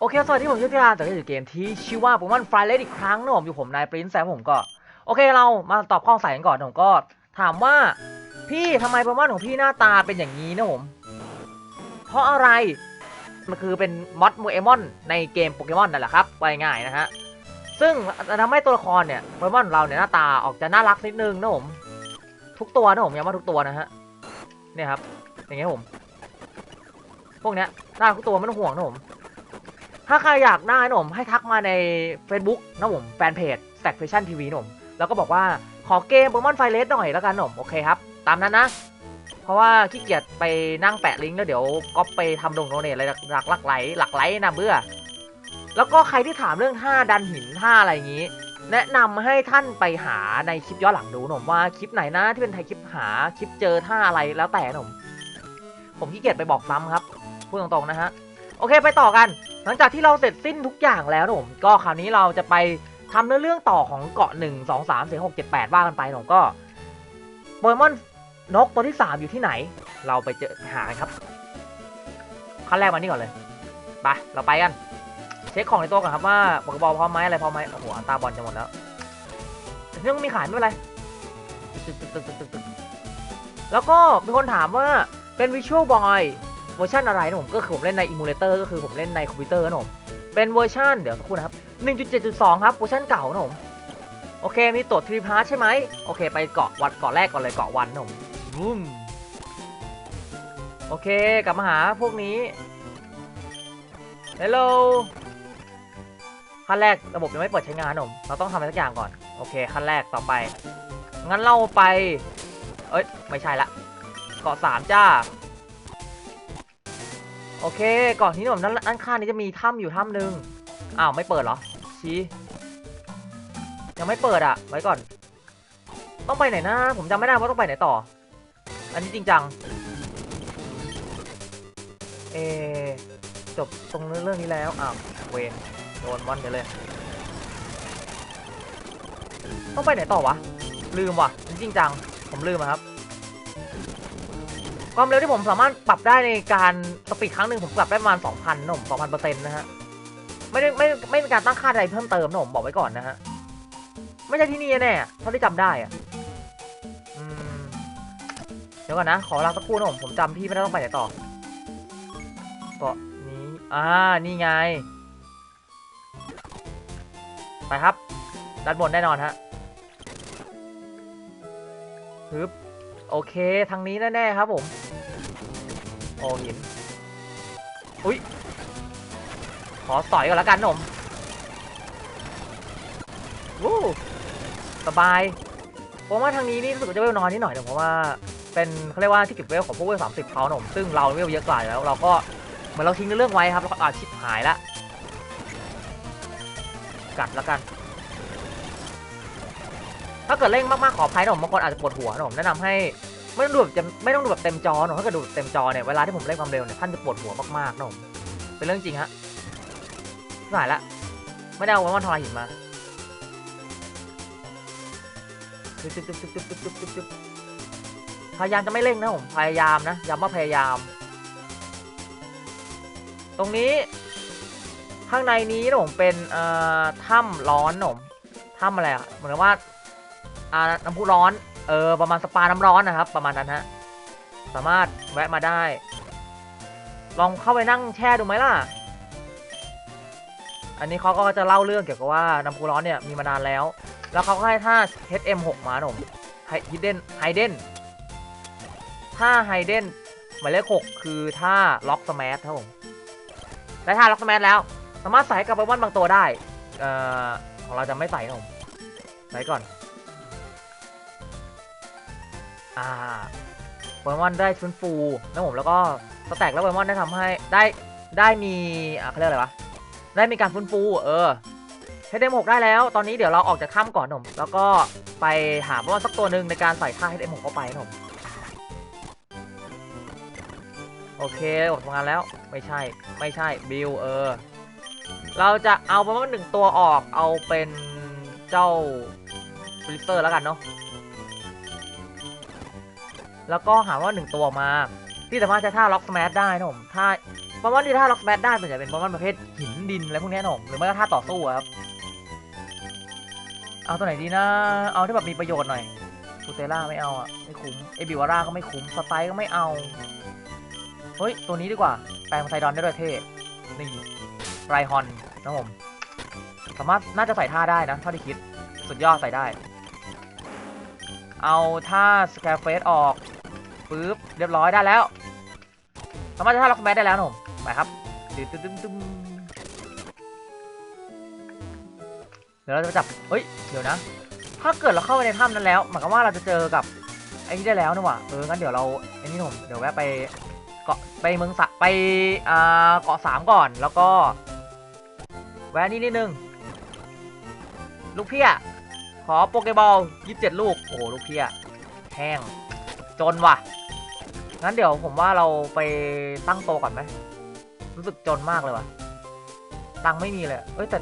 โอเคสวัสดีผมชื่อพิธาแต่ก็อยู่เกมที่ชื่อว่าโปเกมอนไฟเลสอีกครั้งนะผมอยู่ผมนายปรินซ์แซมผมก็ โอเคเรามาตอบข้อสงสัยกันก่อนผมก็ ถามว่า พี่ทำไมโปเกมอนของพี่หน้าตาเป็นอย่างนี้นะผม เพราะอะไรมันคือเป็นมอดโมเอมอนในเกมโปเกมอนนั่นแหละครับว่าง่ายนะฮะซึ่งจะทำให้ตัวละครเนี่ยโปเกมอนของเราเนี่ยหน้าตาออกจะน่ารักนิดนึงนะผมทุกตัวนะผมย้ำว่าทุกตัวนะฮะเนี่ยครับอย่างเงี้ยผม พวกเนี้ยหน่าทุกตัวไม่ต้องห่วงนะผม ถ้าใครอยากได้นะผมให้ทักมาใน Facebook นะผมแฟนเพจ Stack Fashion TV นะผมแล้วก็บอกว่าขอเกมโปเกมอนไฟเลสหน่อยแล้วกันนะผมโอเคครับ ตามนั้นนะ เพราะว่าขี้เกียจไปนั่งแปะลิงก์แล้วเดี๋ยวก็ไปทำลงโดเนทอะไรหลักหลักไหลหลักไหลนะเบื่อ แล้วก็ใครที่ถามเรื่องท่าดันหินท่าอะไรอย่างนี้ แนะนำให้ท่านไปหาในคลิปย้อนหลังดูหน่อยว่าคลิปไหนนะที่เป็นไทยคลิปหาคลิปเจอท่าอะไรแล้วแต่หน่อยผมขี้เกียจไปบอกซ้ำครับพูดตรงๆนะฮะโอเคไปต่อกัน ลังจากที่เราเสร็จสิ้นทุกอย่างแล้วนะผมก็คราวนี้เราจะไปทำเนื้อเรื่องต่อของเกาะ1 2 3 4 6 7 8ว่ากันไปผมก็โปเกมอนนกตัวที่3อยู่ที่ไหน เราไปเจอหาครับขั้นแรกมานี่ก่อนเลยไปเราไปกัน เช็คของในตัวก่อนครับว่าโปกบอลพร้อมไหมอะไรพร้อมไหมโอ้โหอัลตาบอลจะหมดแล้วแต่ที่ต้องมีขายไม่เป็นไรแล้วก็มีคนถามว่าเป็นวิชวลบอย เวอร์ชันอะไรนะผมก็คือผมเล่นในอิมูเลเตอร์ก็คือผมเล่นในคอมพิวเตอร์นะผมเป็นเวอร์ชันเดี๋ยวสักครู่นะครับ 1.7.2 ครับเวอร์ชันเก่านะผมโอเคมีตัวทรีพาร์ทใช่ไหมโอเค ไปเกาะวัดเกาะแรกก่อนเลยเกาะวันนะผมบูมโอเคกลับมาหาพวกนี้ฮัลโหลขั้นแรกระบบยังไม่เปิดใช้งานหนุ่มเราต้องทำอะไรสักอย่างก่อน โอเคขั้นแรกต่อไป งั้นเราไป เอ้ย ไม่ใช่ละ เกาะสามจ้า โอเคเกาะนี้หนุ่มด้านด้านข้างนี้จะมีถ้ำอยู่ถ้ำหนึ่งอ้าวไม่เปิดเหรอ ชี้ยังไม่เปิดอะ ไว้ก่อน ต้องไปไหนนะ ผมจำไม่ได้ว่าต้องไปไหนต่อ อันนี้จริงจัง เอจบตรงเรื่องนี้แล้วอ้าวเวนโดนมอนกันเลย ต้องไปไหนต่อวะ ลืมว่ะจริงจัง ผมลืมครับ ความเร็วที่ผมสามารถปรับได้ในการสปีดครั้งหนึ่งผมปรับได้ประมาณ2,000นะผม2,000เปอร์เซ็นต์นะฮะไม่ได้ไม่ไม่มีการตั้งค่าใดเพิ่มเติมนะผมบอกไว้ก่อนนะฮะไม่ใช่ที่นี่แน่เท่าที่จำได้อะอเดี๋ยวก่อนนะ ขอเวลาสักครู่นะผมผมจำที่ไม่ได้ต้องไปไหนต่อเกาะนี้อ่านี่ไง ไปครับด้านบนแน่นอนฮะฮึบโอเค ทางนี้แน่ ๆ ครับผม โอ้หิน อุ้ย ขอสอยก่อนละกันหนะผมวู้สบายผมว่าทางนี้นี่รู้สึกจะเวลน้อยนิดหน่อยนะเพราะว่าเป็นเขาเรียกว่าที่เก็บเวลของพวกเวลสามสิบเขาหนุ่มซึ่งเราเวลเยอะกว่าแล้ว เราก็เหมือนเราทิ้งเรื่องไว้ครับแล้วก็อาชิบหายละกัดแล้วกัน ถ้าเกิดเร่งมากๆขออภัยนะผมบางคนอาจจะปวดหัวหนะผมแนะนำให้ ไม่ต้องดูแบบไม่ต้องดูแบบเต็มจอหนอถ้าเกิดดูเต็มจอเนี่ยเวลาที่ผมเล่นความเร็วเนี่ยท่านจะปวดหัวมากๆนะผมเป็นเรื่องจริงฮะสายละไม่ได้เอาวันทลายหินมาพยายามจะไม่เร่งนะผมพยายามนะย้ำว่าพยายาม ตรงนี้ข้างในนี้นะผมเป็นเอ่อถ้ำร้อนนะผมถ้ำอะไรอะเหมือนว่าน้ำพุร้อน เออประมาณสปาน้ำร้อนนะครับ ประมาณนั้นฮะสามารถแวะมาได้ ลองเข้าไปนั่งแช่ดูไหมล่ะ อันนี้เขาก็จะเล่าเรื่องเกี่ยวกับว่าน้ำพุร้อนเนี่ยมีมานานแล้ว แล้วเขาก็ให้ท่า HM6 มาหนะผมฮิดเด้นไฮเดนท่าไฮเดนหมายเลข6คือท่าล็อกสแมทครับผมได้ท่าล็อกสแมทแล้ว สามารถใส่กับโปเกมอนบางตัวได้ เอ่อของเราจะไม่ใส่นะผมใส่ก่อน อ่าโปเกมอนได้ฟื้นฟูนะผมแล้วก็สแต็กแล้วโปเกมอนได้ทำให้ได้ได้มีอ่าเขาเรียกอะไรวะได้มีการฟื้นฟูเออเฮดเอ็มหกได้แล้ว ตอนนี้เดี๋ยวเราออกจากถ้ำก่อนนะผมแล้วก็ไปหาโปเกมอนสักตัวหนึ่งในการใส่ท่าเฮดเอ็มหกเข้าไปนะผมโอเคหมดทำงานแล้วไม่ใช่ไม่ใช่บิลเออ เราจะเอาประมาณหนึ่งตัวออกเอาเป็นเจ้าฟลิสเตอร์แล้วกันเนาะ แล้วก็หาว่าหนึ่งตัวมาที่สามารถใช้ท่าล็อกสแมชได้นะผมท่าปเกมอนที่ท่าล็อกแบทได้ส่วนใหญ่เป็นปเกมอนประเภทหินดินอะไรพวกนี้นะผมหรือไม่ก็ท่าต่อสู้ครับเอาตัวไหนดีนะ เอาที่แบบมีประโยชน์หน่อยฟูเตล่าไม่เอาอะไม่คุ้มเอบิวาร่าก็ไม่คุ้มสไตล์ก็ไม่เอา เฮ้ย ตัวนี้ดีกว่า แปลงไซดอนได้ด้วยเท่ นี่ไรฮอนนะผม สามารถน่าจะใส่ท่าได้นะเท่าที่คิด สุดยอดใส่ได้ เอาท่าสแคร์เฟสออก ปึ๊บเรียบร้อยได้แล้ว สามารถจะท่าล็อกแบทได้แล้วนะผมไปครับตึ๊ดตึ๊ดตึ๊ดตึ๊ดเดี๋ยวเราจะจับเฮ้ยเดี๋ยวนะ ถ้าเกิดเราเข้าไปในถ้ำนั้นแล้วหมายความว่าเราจะเจอกับไอ้นี่ได้แล้วนี่หว่าเอองั้นเดี๋ยวเราไอ้นี่ผมเดี๋ยวแวะไปเกาะไปเมืองสะไปอ่าเกาะสามก่อนแล้วก็ แวะนี่นิดนึงลูกเพี้ยขอโปเกบอลยี่สิบเจ็ดลูก โอ้โห ลูกเพี้ยแห้ง จนว่ะ งั้นเดี๋ยวผมว่าเราไปตั้งโตะก่อนไหม รู้สึกจนมากเลยว่ะ ตังค์ไม่มีเลย เอ้ยแต่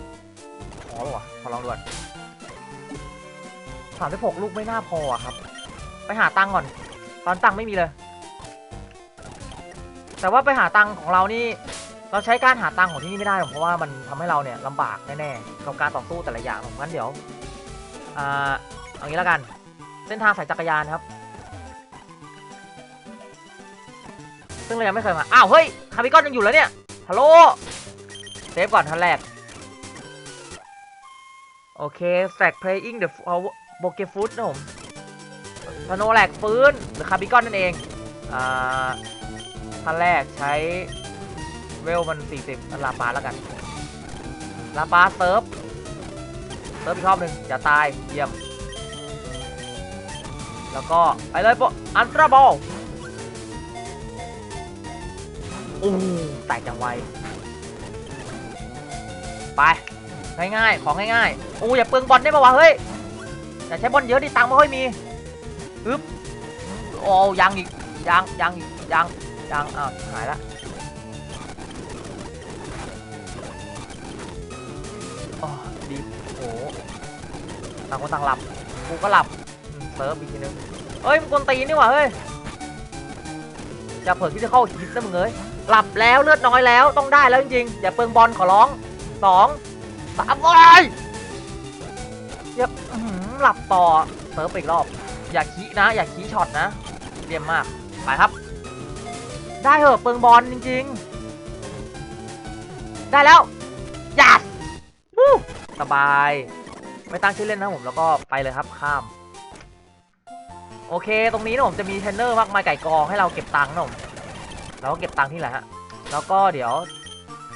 ขอหรอวะขอลองดูก่อนสามสิบหกลูกไม่น่าพออะครับ ไปหาตังค์ก่อน ตอนตังค์ไม่มีเลย แต่ว่าไปหาตังค์ของเรานี่ เราใช้การหาตังค์ของที่นี่ไม่ได้หรอกเพราะว่ามันทำให้เราเนี่ยลำบากแน่ๆกับการต่อสู้แต่ละอย่างผมงั้นเดี๋ยว อ่า เอางี้แล้วกัน เส้นทางสายจักรยานครับ ซึ่งเรายังไม่เคยมา อ้าว เฮ้ย คาร์บิกอนยังอยู่แล้วเนี่ย ฮัลโหล เซฟก่อนท่านแรก โอเค stack playing the b o k e food นะผมธโนแหลกฟื้น หรือคาร์บิกอนนั่นเอง อ่าท่านแรกใช้เวลมัน 40นั่นลาปาแล้วกัน ลาปาเซิร์ฟ เซิร์ฟอีกรอบหนึ่งอย่าตาย เยี่ยม แล้วก็ ไปเลยโปอันตราบอล อู้แตกจังไวไป ง่ายๆ ของง่ายๆอู้อย่าเปลืองบอลได้ปะวะ เฮ้ย อย่าใช้บอลเยอะดิตังค์ไม่ค่อยมีอึ๊บโอ้ยังอีกยังยังอีกยังยังอ้าวหายละโอ้ดีโอ้ต่างคนต่างหลับ กูก็หลับเซิร์ฟอีกทีนึงเฮ้ยมึงกวนตีนนี่หว่าเฮ้ยจะเผลอที่จะเข้าฮิตนะมึงเอ้ย หลับแล้วเลือดน้อยแล้วต้องได้แล้วจริงๆอย่าเปลืองบอลขอร้องสองสามโอ้ยอย่าหลับต่อเซิร์ฟอีกรอบ อย่าขี้นะ อย่าขี้ช็อตนะเรียมมากไปครับ ได้เหอะเปลืองบอลจริง ๆ ได้แล้วยัดสบาย ไม่ตั้งชื่อเล่นนะผมแล้วก็ไปเลยครับข้าม โอเค ตรงนี้นะผมจะมีเทรนเนอร์มากมายไก่กองให้เราเก็บตังค์นะผม เราก็เก็บตังค์ที่แหละฮะ แล้วก็เดี๋ยว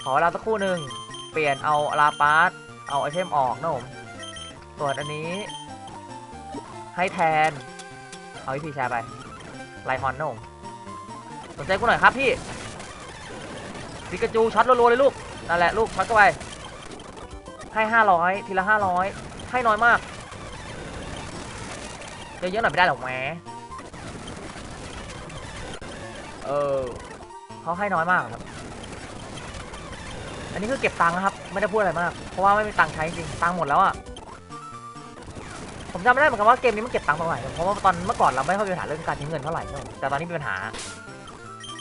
ขอเวลาสักครู่หนึ่งเปลี่ยนเอาลาปาร์ตเอาไอเทมออกนะผมส่วนอันนี้ ให้แทน เอาวิธีแชร์ไป ไลฮอนนะผมสนใจกูหน่อยครับพี่ปิกาจูช็อตรัวๆเลยลูก นั่นแหละลูกช็อตเข้าไป ให้ห้าร้อยทีละห้าร้อยให้น้อยมาก เยอะๆหน่อยไม่ได้หรอกแหมเออ เขาให้น้อยมากครับ อันนี้คือเก็บตังค์นะครับ ไม่ได้พูดอะไรมาก เพราะว่าไม่มีตังค์ใช้จริง ตังค์หมดแล้วอะผมจำไม่ได้เหมือนกันว่าเกมนี้มันเก็บตังค์ตรงไหนเพราะว่าตอนเมื่อก่อนเราไม่ค่อยมีปัญหาเรื่องการใช้เงินเท่าไหร่ แต่ตอนนี้มีปัญหา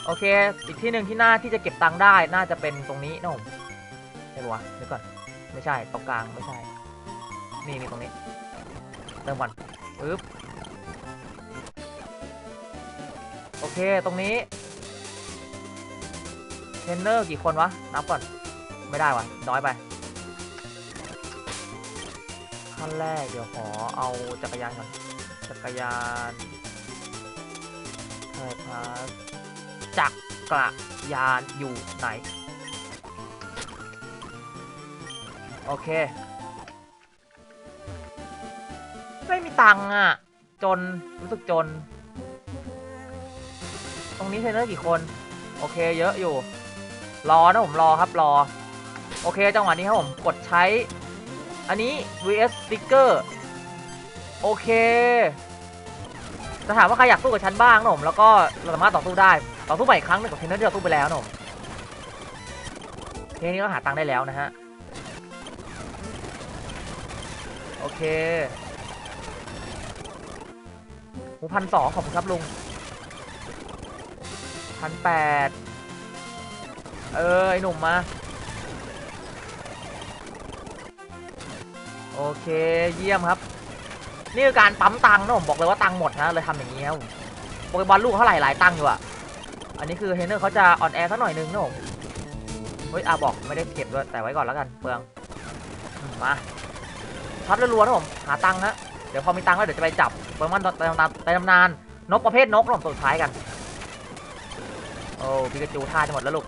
โอเค อีกที่หนึ่งที่น่าที่จะเก็บตังค์ได้ น่าจะเป็นตรงนี้นะผมใช่ปะวะเดี๋ยวก่อน ไม่ใช่ ตรงกลาง ไม่ใช่ นี่นี่ตรงนี้ เติมก่อนปึ๊บโอเค ตรงนี้ เทรนเนอร์กี่คนวะ นับก่อน ไม่ได้วะน้อยไป ขั้นแรกเดี๋ยวขอเอาจักรยานก่อน จักรยานไทยพาสจักรยานอยู่ไหน โอเค ไม่มีตังค์อะ จน รู้สึกจน ตรงนี้เทรนเนอร์กี่คน โอเค เยอะอยู่ รอนะผมรอครับรอ โอเคจังหวะนี้ครับผมกดใช้ อันนี้ vs sticker โอเคจะถามว่าใครอยากสู้กับฉันบ้างนะผมแล้วก็เราสามารถต่อสู้ได้ต่อสู้ใหม่อีกครั้งหนึ่งกับเทนเนอร์ที่เราสู้ไปแล้วนะผมเทนี้ก็หาตังค์ได้แล้วนะฮะโอเคหูพันสองขอบคุณครับลุงพันแปด เออไอหนุ่มมา โอเคเยี่ยมครับ นี่คือการปั๊มตังค์นะผมบอกเลยว่าตังค์หมดนะเลยทำอย่างนี้ครับโปเกมอนลูกเท่าไหร่หลายตังค์อยู่อะอันนี้คือเทรนเนอร์เขาจะออนแอร์สักหน่อยนึงนะผมเฮ้ยอาบอกไม่ได้เก็บด้วยแต่ไว้ก่อนแล้วกันเปลืองมาช็อตรัวๆนะผมหาตังค์นะเดี๋ยวพอมีตังค์แล้วเดี๋ยวจะไปจับโปเกมอนในตำนานในตำนานนกประเภทนกนะผมสุดท้ายกัน โอ้พิกาจูท่าจะหมดแล้วลูก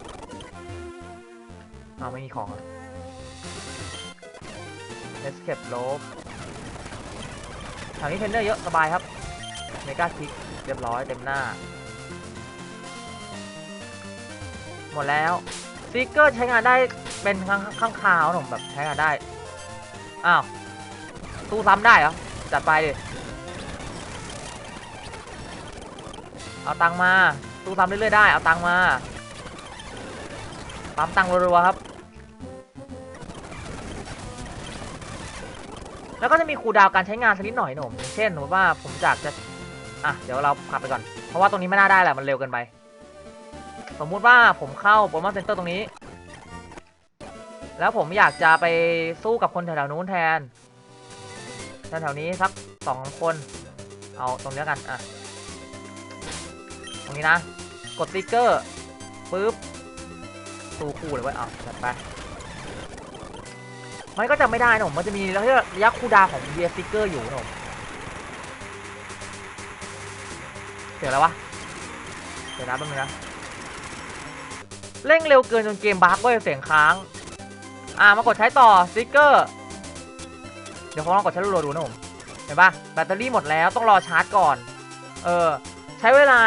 อาไม่มีของอะ Escape Rope แถวนี้เทนเนอร์เยอะสบายครับเมกาคิกเรียบร้อยเต็มหน้า หมดแล้วสติกเกอร์ใช้งานได้เป็นข้างข้างคาวนะผมแบบใช้งานได้ อ้าว ตู้ซ้ำได้เหรอ จัดไปดิ เอาตังมา ตู้ซ้ำเรื่อยๆได้ เอาตังมาปั๊มตังรัวๆครับ แล้วก็จะมีคูดาวการใช้งานสักนิดหน่อยหนะผมเช่นสมมติว่าผมอยากจะอะเดี๋ยวเราขับไปก่อน เพราะว่าตรงนี้ไม่น่าได้แหละมันเร็วเกินไป สมมุติว่าผมเข้าโปรโมเซ็นเตอร์ตรงนี้ แล้วผมอยากจะไปสู้กับคนแถวๆนู้นแทนแถวๆนี้สักสองคน เอาตรงนี้กันอะตรงนี้นะ กดติ๊กเกอร์ปุ๊บสู้คู่เลยเว้ยอะจัดไป มันก็จะไม่ได้นะผมมันจะมีระยะระยะคูดาของเบียร์สติ๊กเกอร์อยู่นะผมเสียแล้ววะเดี๋ยวนะแป๊บนึงนะเร่งเร็วเกินจนเกมบั๊กเว้ยเสียงค้าง อ่ามากดใช้ต่อสติ๊กเกอร์ เดี๋ยวผมลองกดใช้รัวๆดูนะผม เห็นปะแบตเตอรี่หมดแล้วต้องรอชาร์จก่อน เออ ใช้เวลา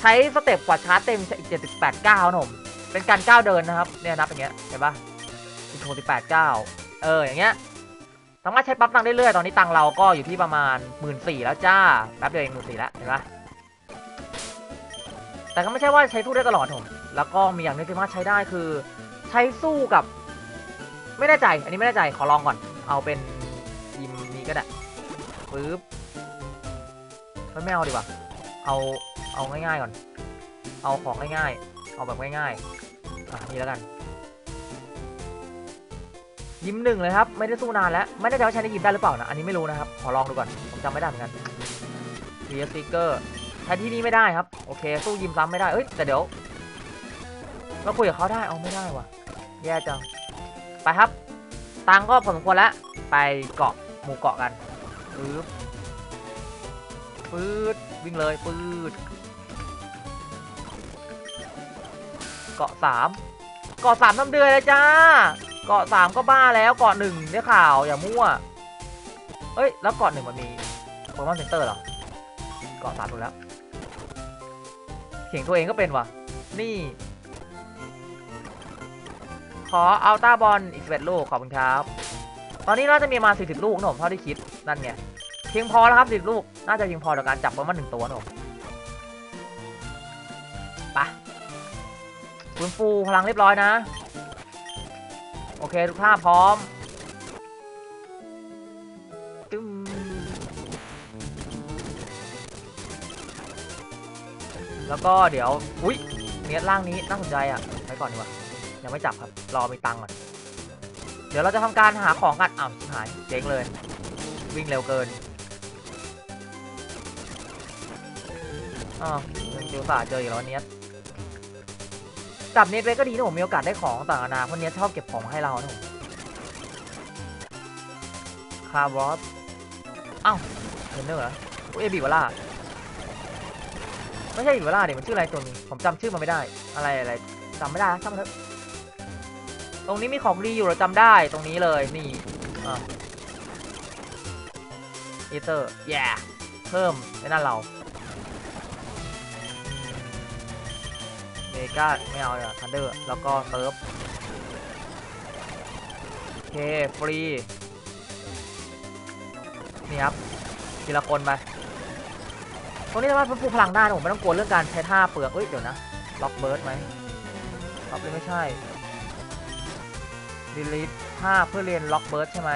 ใช้สเต็ปกว่าชาร์จเต็มอีกเจ็ดสิบแปดเก้านะผม เป็นการก้าวเดินนะครับ เนี่ยนับอย่างเงี้ย เห็นปะสิบหกสิบแปดเก้า เอออย่างเงี้ยสามารถใช้ปั๊บตังค์ได้เรื่อยตอนนี้ตังค์เราก็อยู่ที่ประมาณหมื่นสี่แล้วจ้าแป๊บเดียวเองหมื่นสี่แล้วเห็นปะแต่ก็ไม่ใช่ว่าใช้สู้ได้ตลอดผมแล้วก็มีอย่างนึงที่สามารถใช้ได้คือ ใช้สู้กับ ไม่แน่ใจ อันนี้ไม่แน่ใจขอลองก่อน เอาเป็นทีมนี้ก็ได้ปึ๊บไม่เอาดีกว่าเอาเอาง่ายๆก่อน เอาของง่ายๆเอาแบบง่ายๆอะนี่แล้วกัน ยิ้มหนึ่งเลยครับ ไม่ได้สู้นานแล้ว ไม่แน่ใจว่าใช้ได้ยิ้มได้หรือเปล่านะ อันนี้ไม่รู้นะครับ ขอลองดูก่อน ผมจำไม่ได้เหมือนกันทีสติกเกอร์ใช้ที่นี่ไม่ได้ครับ โอเค สู้ยิ้มซ้ำไม่ได้ เอ้ย แต่เดี๋ยวเราคุยกับเขาได้ เอาไม่ได้ว่ะ แย่จัง ไปครับ ตังก็พอสมควรแล้ว ไปเกาะหมู่เกาะกันปื๊บปื๊ดวิ่งเลยปื๊ดเกาะสามเกาะสามทำเดือยเลยจ้า กาะสามก็บ้าแล้วเกาะหนึ่งได้ข่าวอย่ามั่วเอ้ยแล้วเกาะหนึ่งมันมีโปเกมอนเซ็นเตอร์เหรอเกาะสามถูกแล้วเขียงตัวเองก็เป็นวะนี่ ขออัลต้าบอลอีก11ลูกขอบคุณครับ ตอนนี้น่าจะมีประมาณ40ลูกนะผมเท่าที่คิดนั่นไงเพียงพอแล้วครับ10ลูกน่าจะเพียงพอต่อการจับโปเกมอนหนึ่งตัวนะผมไปะฟื้นฟูพลังเรียบร้อยนะ โอเค ทุกท่าพร้อมตึ้มแล้วก็เดี๋ยว อุ๊ยเนี้ยล่างนี้น่าสนใจอะไปก่อนดีกว่ายังไม่จับครับ รอมีตังก่อน เดี๋ยวเราจะทำการหาของกันอ้าวหายเจ๊งเลย วิ่งเร็วเกินอ๋อยังจิวสาเจออยู่แล้วเนี้ย จับเน็ตไว้ก็ดีนะผมมีโอกาสได้ของต่างนานาเพราะเนี้ชอบเก็บของให้เรานะผมคาร์บอสอ้าวเทนเนอร์เหรออุ๊ยเอบิวล่าไม่ใช่บิวล่าเดี๋ยวมันชื่ออะไรตัวนี้ผมจำชื่อมันไม่ได้ อะไรอะไรจำไม่ได้ช่างมันเถอะตรงนี้มีของดีอยู่เราจำได้ตรงนี้เลยนี่อะอีเตอร์แย่เพิ่มในนั่นเรา กาไม่เอาอะทันเดอร์แล้วก็เซิร์ฟโอเค ฟรี นี่ครับทีละคนไป ตรงนี้สามารถฟื้นฟูพลังได้นะผมไม่ต้องกลัวเรื่องการใช้ท่าเปลือกเอ้ย เดี๋ยวนะ ล็อกเบิร์ดไหมล็อกเลยไม่ใช่ดีลิทท่าเพื่อเรียนล็อกเบิร์ดใช่ไหม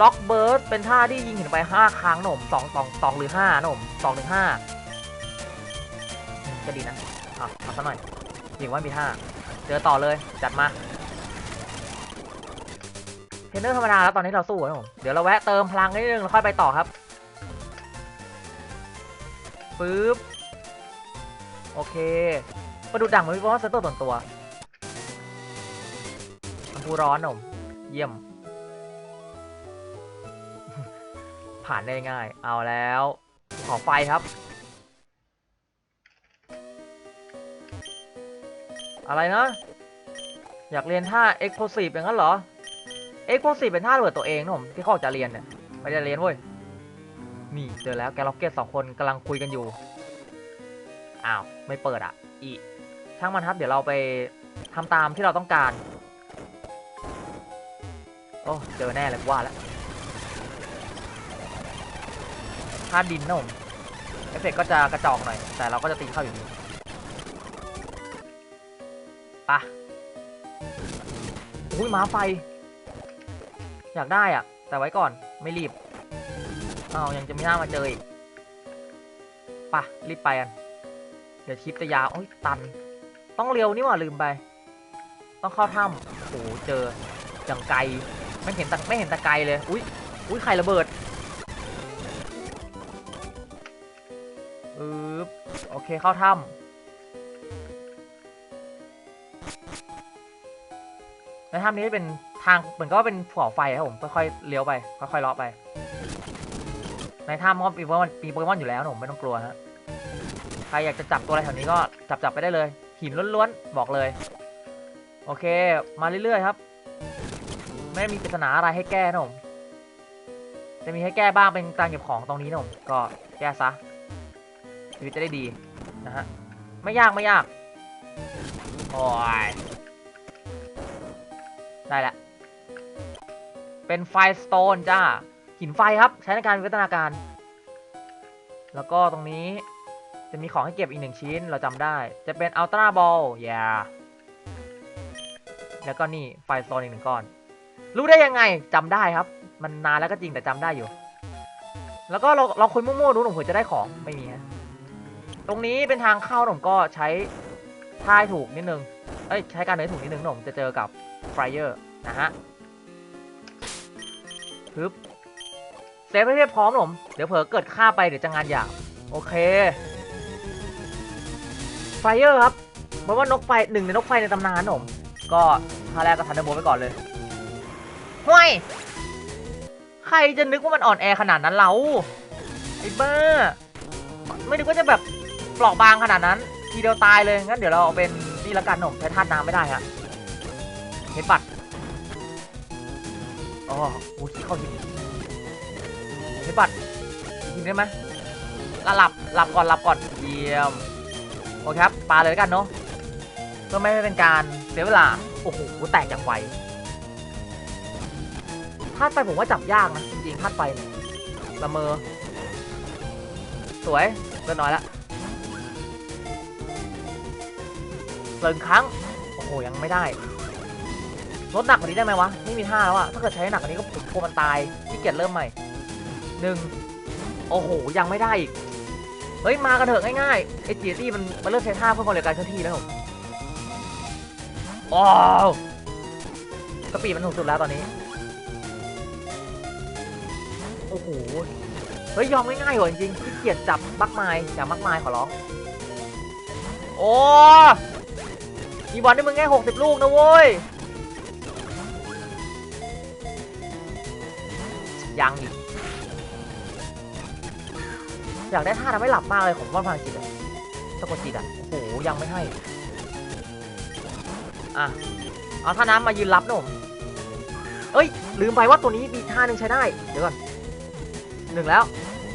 ล็อกเบิร์ดเป็นท่าที่ยิงหินไป 5 ครั้งหนุ่มสองสองสองหรือ5หนุ่มสองหรือห้าก็ดีนะ อะเอาซะหน่อย ยิงว่ามีท่าเจอต่อเลยจัดมาเทรนเนอร์ธรรมดาแล้วตอนนี้เราสู้นะผมเดี๋ยวเราแวะเติมพลังนิดนึงแล้วค่อยไปต่อครับปึ๊บโอเคประดุดดังเหมือนพี่บอสเซนเตอร์ส่วนตัวน้ำพุร้อนนะผมเยี่ยม ผ่านได้ง่าย เอาแล้ว ขอไฟครับ อะไรนะ อยากเรียนท่า explosive อย่างนั้นเหรอ explosive เป็นท่าระเบิดตัวเองนะผมที่เขาอจะเรียนเนี่ยไม่ได้เรียนเว้ยนี่เจอแล้วแกล็อกเก็ตสองคนกำลังคุยกันอยู่อ้าวไม่เปิดอะอีช่างมันครับเดี๋ยวเราไปทำตามที่เราต้องการโอ้เจอแน่เลยว่าแล้วท่าดินนะผมเอฟเฟกต์ก็จะกระจอกหน่อย แต่เราก็จะตีเข้าอยู่ดี ปะอุ้ยหมาไฟ อยากได้อะ แต่ไว้ก่อนไม่รีบอ้าวยังจะไม่น่ามาเจออีกปะรีบไปกัน เดี๋ยวคลิปจะยาวโอ้ยตัน ต้องเร็วนี่หว่าลืมไป ต้องเข้าถ้ำโอ้เจออย่างไกลไม่เห็นตะไม่เห็นตะไกลเลยอุ้ยอุ้ยไข่ระเบิดอึบโอเคเข้าถ้ำ ถ้ำนี้เป็นทางเหมือนก็เป็นภูเขาไฟครับผมค่อยๆเลี้ยวไปค่อยๆเลาะไป ในถ้ำก็มีโปเกมอนมีโปเกมอนอยู่แล้วนะผมไม่ต้องกลัวฮะใครอยากจะจับตัวอะไรแถวนี้ก็จับจับไปได้เลย หินล้วนๆบอกเลย โอเค มาเรื่อยๆครับ ไม่มีปริศนาอะไรให้แก้นะผมจะมีให้แก้บ้างเป็นการเก็บของตรงนี้นะผมก็แก้ซะชีวิตจะได้ดีนะฮะไม่ยากไม่ยากโอ้ย เป็นไฟสโตนจ้า หินไฟครับ ใช้ในการวิวัฒนาการ แล้วก็ตรงนี้จะมีของให้เก็บอีกหนึ่งชิ้นเราจำได้ จะเป็นอัลตร้าบอลอย่าแล้วก็นี่ไฟสโตนอีกหนึ่งก้อน รู้ได้ยังไงจำได้ครับ มันนานแล้วก็จริงแต่จำได้อยู่ แล้วก็เราเราคุยมั่วๆดูหนุ่มเผื่อจะได้ของไม่มีฮะตรงนี้เป็นทางเข้าหนุ่มก็ใช้ท่ายถูกนิดนึง เอ้ยใช้การเดินถูกนิดนึงหนุ่มจะเจอกับไฟเออร์นะฮะ ปึ๊บเซฟให้เรียบพร้อมหนุ่มเดี๋ยวเผลอเกิดฆ่าไปเดี๋ยวจะงานหยาบโอเค ไฟเออร์ครับเพราะว่านกไฟหนึ่งในนกไฟในตำนานนะผม ก็ท่าแรกก็ทันเดอร์โบไปก่อนเลยห่วยใครจะนึกว่ามันอ่อนแอขนาดนั้นเราไอ้เบ้าไม่นึกว่าจะแบบเปราะบางขนาดนั้น ทีเดียวตายเลยงั้นเดี๋ยวเราเอาเป็นนี่ละกันผมใช้ธาตุน้ำไม่ได้ฮะเห็นปัด อ๋อโอ้ยเข้าหินเห็นปัดหินได้ไหมละหลับหลับก่อนหลับก่อนเยี่ยมโอเคครับปลาเลยด้วกันเนาะเพื่อไม่ให้เป็นการเสียเวลาโอ้โหแตกจากไฟธาตุไฟผมว่าจับยากนะจริงๆธาตุไฟเนี่ยละเมอสวยเล็กน้อยละเลิงครั้งโอ้โหยังไม่ได้ ลดหนักกว่านี้ได้ไหมวะ ไม่มีท่าแล้วอะถ้าเกิดใช้หนักกว่านี้ก็ผมกลัวมันตายที่เกียจเริ่มใหม่หนึ่งโอ้โห ยังไม่ได้อีก เฮ้ย มากันเถอะง่ายๆไอ้จีตี้มันมันเริ่มใช้ท่าเพื่อความเร็วการเคลื่อนที่แล้วผมว้าวสปีดมันถูกสุดแล้วตอนนี้ โอ้โห เฮ้ย ยอมง่ายๆกว่าจริงๆขี้เกียจจับมักไม้อย่ามักไม้ขอร้อง โอ้มีบอลได้มึงแค่หกสิบลูกนะเว้ย ยังอีกอยากได้ท่าทำให้หลับมากเลยของว่านพลังจิตอะสะกดจิตอะโอ้โหยังไม่ให้ อะ เอาท่าน้ำมายืนรับนะผมเอ้ย ลืมไปว่าตัวนี้มีท่าหนึ่งใช้ได้ เดี๋ยวก่อนหนึ่งแล้ว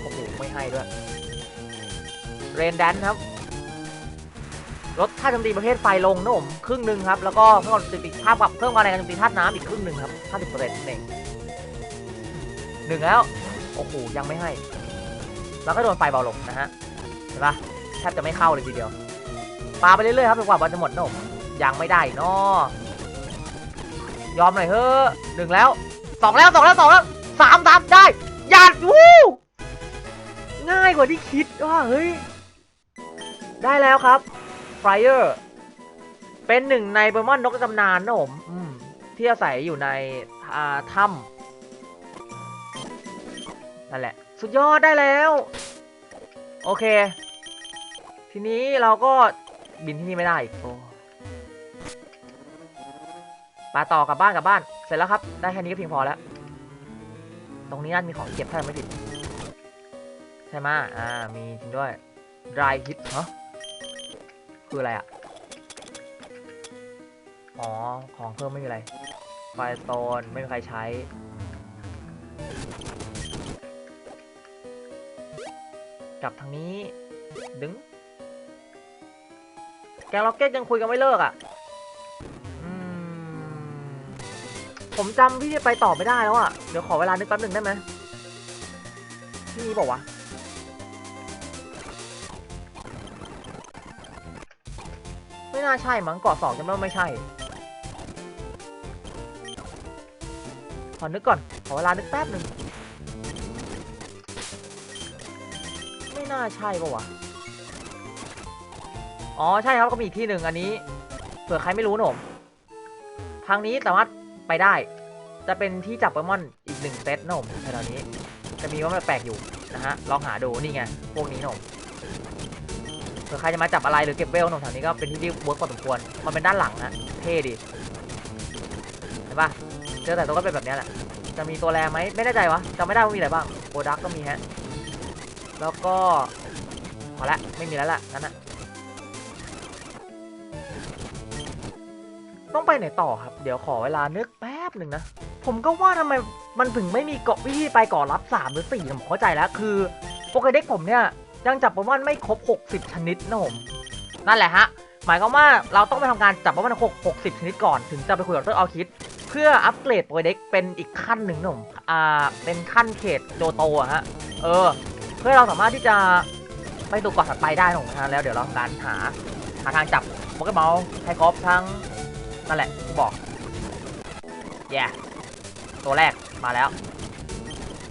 โอ้โห ไม่ให้ด้วย เรนแดนครับลดท่าโจมตีประเภทไฟลงนะผมครึ่งหนึ่งครับ แล้วก็เพิ่มความจุตีภาพกับเพิ่มความแรงการโจมตีธาตุน้ำอีกครึ่งหนึ่งครับห้าสิบเปอร์เซ็นต์เอง หนึ่งแล้ว โอ้โห ยังไม่ให้ แล้วก็โดนไฟเบาลงนะฮะ เห็นปะแทบจะไม่เข้าเลยทีเดียวปาไปเรื่อยๆครับจนกว่าบอลจะหมดนะผมยังไม่ได้นาะยอมหน่อยเฮ้อหนึ่งแล้วสองแล้วสองแล้วสองแล้วสามสามได้หยาดวู้ง่ายกว่าที่คิดว่าเฮ้ย ได้แล้วครับไฟเออร์เป็นหนึ่งในโปเกมอนนกตำนานนะผมที่อาศัยอยู่ในอาถ้ำ นั่นแหละ สุดยอดได้แล้ว โอเค ทีนี้เราก็บินที่นี่ไม่ได้โอ้ปต่อกลับบ้านกลับบ้าน เสร็จแล้วครับ ได้แค่นี้ก็เพียงพอแล้ว ตรงนี้น่าจะมีของเก็บถ้าไม่ผิด ใช่ไหมอ่า มีจริงด้วย dry hit เหรอคืออะไรอะอ๋อ ของเพิ่มไม่มีอะไร ไฟโตนไม่มีใครใช้ กลับทางนี้ ดึง แกล็อกเก็ตยังคุยกันไม่เลิกอะผมจำพี่จะไปต่อไม่ได้แล้วอะ เดี๋ยวขอเวลานึกแป๊บหนึ่งได้ไหมที่นี้บอกว่าไม่น่าใช่มั้งเกาะสองจำได้ว่าไม่ใช่ ขอนึกก่อน ขอเวลานึกแป๊บหนึ่ง น่าใช่ปะวะ อ๋อใช่ครับก็มีอีกที่หนึ่งอันนี้เผื่อใครไม่รู้นะผมทางนี้สามารถไปได้ จะเป็นที่จับโปเกมอนอีกหนึ่งเซตนะผมแถวนี้ จะมีว่ามันแปลกอยู่นะฮะลองหาดูนี่ไงพวกนี้นะผมเผื่อใครจะมาจับอะไรหรือเก็บเวลนะผมแถวนี้ก็เป็นที่ที่เวิร์กพอสมควรมันเป็นด้านหลังนะเท่ดีเห็นปะเจอแต่ตัวก็เป็นแบบนี้แหละจะมีตัวแรงไหมไม่แน่ใจวะจำไม่ได้ว่ามีอะไรบ้างโอดักก็มีฮะ แล้วก็พอละไม่มีแล้วล่ะนั่นนะต้องไปไหนต่อครับ เดี๋ยวขอเวลานึกแป๊บหนึ่งนะ ผมก็ว่าทำไมมันถึงไม่มีเกาะวิธีไปเก่อรับ 3 หรือ 4 ผมเข้าใจแล้วคือโปเกเด็กผมเนี่ยยังจับโปเกมอนไม่ครบ 60 ชนิดนะผมนั่นแหละฮะ หมายความว่าเราต้องไปทำการจับโปเกมอนครบ60 ชนิดก่อนถึงจะไปคุยกับดรออคิดเพื่ออัปเกรดโปเกเด็กเป็นอีกขั้นหนึ่งนะผมอ่าเป็นขั้นเขตโจโตอะฮะเออ เพื่อเราสามารถที่จะไปสู่เกาะถัดไปได้นะผมนะแล้วเดี๋ยวเราทำการหาหาทางจับโปเกมอนให้ครบทั้งนั่นแหละที่บอกแย่ตัวแรกมาแล้ว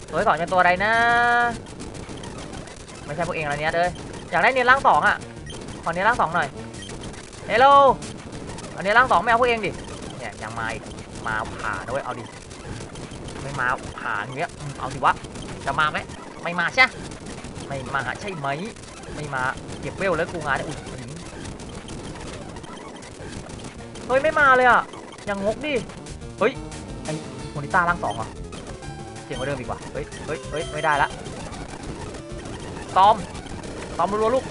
ตัวที่สองเป็นตัวอะไรนะ ไม่ใช่พวกเองอะไรเนี้ยเลยอยากได้เนียนร่างสองอะขอเนียนร่างสองหน่อยเฮลโลอันนี้ร่างสองไม่เอาพวกเองดิเนี่ยยังมาอีกมาผ่าด้วยเอาดิไม่มาผ่าอย่างเงี้ยเอาสิวะจะมาไหม ไม่มาใช่ไม่มาใช่ไหม ไม่มาเก็บเวลแล้วกูงานอุ้ยเฮ้ยไม่มาเลยอะยังงกดิเฮ้ยไอ้โมนิต้าร่างสองเหรอเสียงกว่าเดิมอีกว่ะเฮ้ยเฮ้ยเฮ้ยไม่ได้ละตอมตอมรัวลูก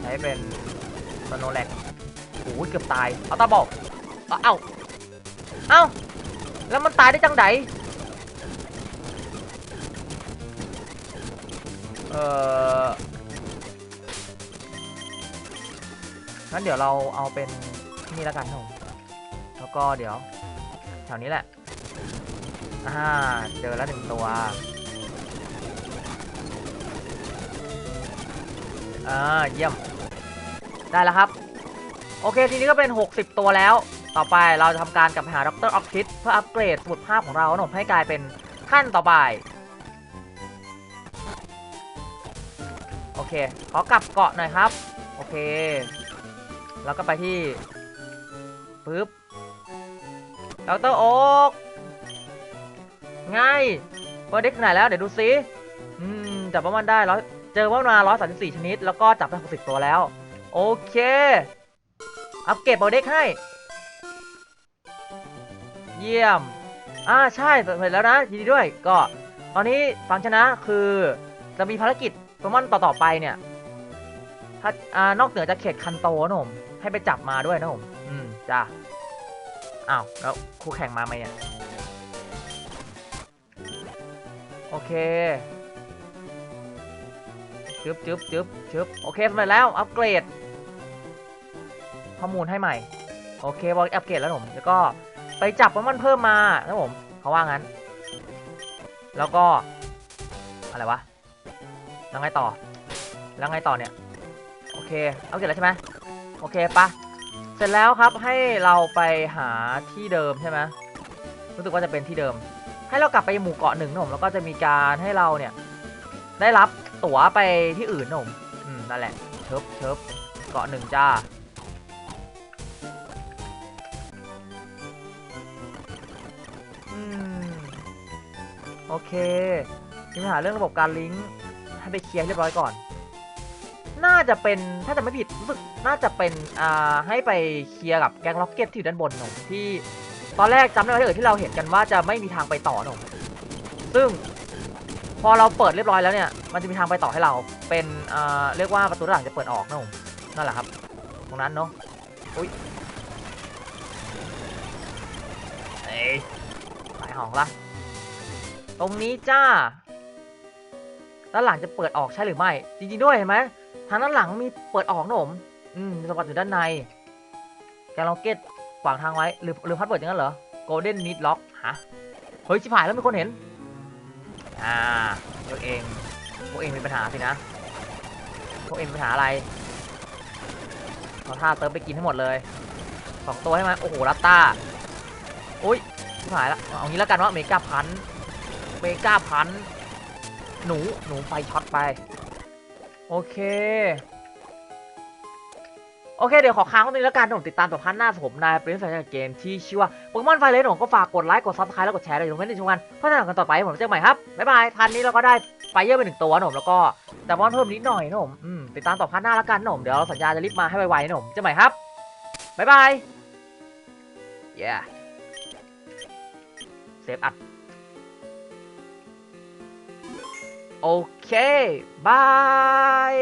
ใช้เป็นสโนแลกโอ้ยเกือบตาย เอาตาบอก เอาเอ้า เอ้า แล้วมันตายได้จังได เอองั้นเดี๋ยวเราเอาเป็นนี่แล้วกันครับผมแล้วก็เดี๋ยวแถวนี้แหละอ่าเจอแล้วหนึ่งตัวอ่าเยี่ยม ได้แล้วครับ โอเค ทีนี้ก็เป็น 60 ตัวแล้ว ต่อไปเราจะทำการกลับไปหาดรออฟคิดเพื่ออัปเกรดสมุดภาพของเราหนมให้กลายเป็นขั้นต่อไป เคขอกลับเกาะหน่อยครับ โอเค แล้วก็ไปที่ปึ๊บดรโอ๊กไง่ายเปิดเด็กไหนแล้ว เดี๋ยวดูซิอืมจับประมาณได้ร้อยเจอประมาร้อยสามสิบสี่ชนิด แล้วก็จับไปหกสิบตัวแล้ว โอเค อัปเกรดโปรเด็กให้ เยี่ยม อ่าใช่เสร็จแล้วนะยินดีด้วย ก็ ตอนนี้ฟังชนะคือจะมีภารกิจ โปเกมอนต่อๆไปเนี่ย ถ้าอ่านอกเหนือจากเขตคันโตนะผมให้ไปจับมาด้วยนะผมอืมจ้าอ้าวแล้วคู่แข่งมาไหมเนี่ยโอเคจึ๊บจึ๊บจึ๊บจึ๊บโอเคสำเร็จแล้วอัปเกรด ข้อมูลให้ใหม่ โอเคบอกอัปเกรดแล้วผมแล้วก็ไปจับโปเกมอนเพิ่มมานะผมเขาว่างั้น แล้วก็ อะไรวะ แล้วไงต่อ แล้วไงต่อเนี่ย โอเค เอาเสร็จแล้วใช่ไหมโอเคปะเสร็จแล้วครับให้เราไปหาที่เดิมใช่ไหมรู้สึกว่าจะเป็นที่เดิม ให้เรากลับไปหมู่เกาะหนึ่งนะผมแล้วก็จะมีการให้เราเนี่ย ได้รับตั๋วไปที่อื่นนะผมอืมนั่นแหละเชิบเชิบเกาะหนึ่งจ้าโอเคมีปัญหาเรื่องระบบการลิงก์ ให้ไปเคลียร์เรียบร้อยก่อน น่าจะเป็นถ้าจะไม่ผิดรู้สึกน่าจะเป็นอ่าให้ไปเคลียร์กับแก๊งล็อกเก็ตที่อยู่ด้านบนหนุ่มที่ตอนแรกจำได้ไหมถ้าเกิดที่เราเห็นกันว่าจะไม่มีทางไปต่อหนุ่มซึ่งพอเราเปิดเรียบร้อยแล้วเนี่ย มันจะมีทางไปต่อให้เรา เป็นอ่าเรียกว่าประตูด้านหลังจะเปิดออกนะผมนั่นแหละครับ ตรงนั้นเนาะ อุ้ยเอ้ยสายหองละ ตรงนี้จ้า ด้านหลังจะเปิดออกใช่หรือไม่ จริงๆด้วยเห็นไหมทางด้านหลังมีเปิดออกนะผมอืมสมบัติอยู่ด้านในแกลองเก็ตขวางทางไว้หรือหรือพัดเปิดอย่างนั้นเหรอ Golden Meat Lock ฮะเฮ้ยชิบหายแล้วมีคนเห็น อ่าพวกเองพวกเองมีปัญหาสินะพวกเองมีปัญหาอะไรเอาท่าเติมไปกินให้หมดเลยสองตัวให้มันโอ้โหลัตตาอุ้ยชิบหายละเอางี้แล้วกันว่าเมกาพันเมกาพัน หนูหนูไฟช็อตไป โอเค โอเค เดี๋ยวขอค้างไว้ตรงนี้แล้วกันผมติดตามต่อพันหน้าผมนายเป็นสายจากเกมที่ชื่อว่าโปเกมอนไฟเลนผมก็ฝากกดไลค์กดซับสไครต์แล้วกดแชร์ด้วยตรงนี้ในช่วงกันเพื่อสนับสนุนกันต่อไปผมเจอกันใหม่ครับบ๊ายบายพันนี้เราก็ได้ไฟเยอร์ไปหนึ่งตัวนะผมแล้วก็แต่ว่าเพิ่มนิดหน่อยนะผมอืมติดตามต่อพันหน้าแล้วกันนะผมเดี๋ยวเราสัญญาจะรีบมาให้ไวๆนะผมเจอกันใหม่ครับบ๊ายบาย yeah เซฟอัด โอเคบาย